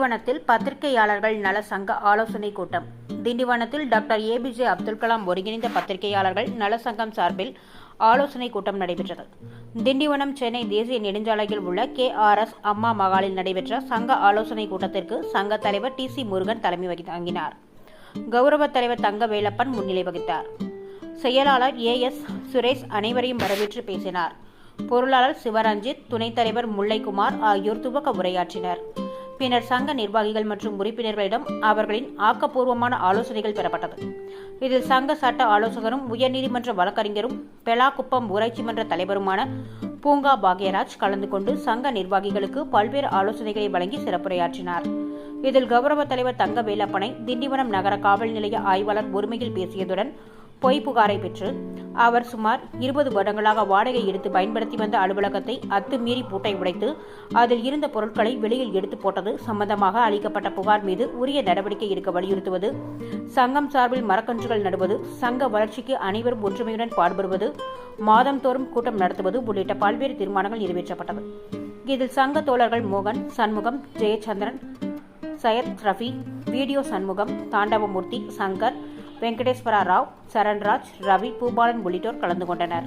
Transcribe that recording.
திண்டிவனத்தில் பத்திரிகையாளர்கள் நல சங்க ஆலோசனை கூட்டம். திண்டிவனத்தில் டாக்டர் ஏபிஜே அப்துல் கலாம் ஒருங்கிணைந்த பத்திரிகையாளர்கள் நல சங்கம் சார்பில் ஆலோசனை கூட்டம் நடைபெற்றது. திண்டிவனம் சென்னை தேசிய நெடுஞ்சாலையில் உள்ள கே ஆர் எஸ் அம்மா மகாலில் நடைபெற்ற சங்க ஆலோசனை கூட்டத்திற்கு சங்க தலைவர் டி சி முருகன் தலைமை வகி தாங்கினார் கௌரவ தலைவர் தங்க வேலப்பன் முன்னிலை வகித்தார். செயலாளர் ஏ எஸ் சுரேஷ் அனைவரையும் வரவேற்று பேசினார். பொருளாளர் சிவரஞ்சித் துணைத் தலைவர் முல்லைக்குமார் ஆகியோர் துவக்க உரையாற்றினர். பின்னர் சங்க நிர்வாகிகள் மற்றும் உறுப்பினர்களிடம் அவர்களின் ஆக்கப்பூர்வமான ஆலோசனைகள் பெறப்பட்டது. இதில் சங்க சட்ட ஆலோசகரும் உயர்நீதிமன்ற வழக்கறிஞரும் பெலாக்குப்பம் ஊராட்சி மன்ற தலைவருமான பூங்கா பாக்யராஜ் கலந்து கொண்டு சங்க நிர்வாகிகளுக்கு பல்வேறு ஆலோசனைகளை வழங்கி சிறப்புரையாற்றினார். இதில் கௌரவ தலைவர் தங்க வேலப்பனை திண்டிவனம் நகர காவல் நிலைய ஆய்வாளர் ஒருமையில் பேசியதுடன் பொய் புகாரை பெற்று அவர் சுமார் இருபது வருடங்களாக வாடகை எடுத்து பயன்படுத்தி வந்த அலுவலகத்தை அத்துமீறி பூட்டை உடைத்து அதில் இருந்த பொருட்களை வெளியில் எடுத்து போட்டது சம்பந்தமாக அளிக்கப்பட்ட புகார் மீது உரிய நடவடிக்கை எடுக்க வலியுறுத்துவது சங்கம் சார்பில் மரக்கன்றுகள் நடுவது சங்க வளர்ச்சிக்கு அனைவரும் ஒற்றுமையுடன் பாடுபடுவது மாதந்தோறும் கூட்டம் நடத்துவது உள்ளிட்ட பல்வேறு தீர்மானங்கள் நிறைவேற்றப்பட்டது. இதில் சங்க தோழர்கள் மோகன் சண்முகம் ஜெயச்சந்திரன் சையத் ரஃபி வீடியோ சண்முகம் தாண்டவமூர்த்தி சங்கர் வெங்கடேஸ்வரா ராவ் சரண்ராஜ் ரவி பூபாலன் உள்ளிட்டோர் கலந்து கொண்டனர்.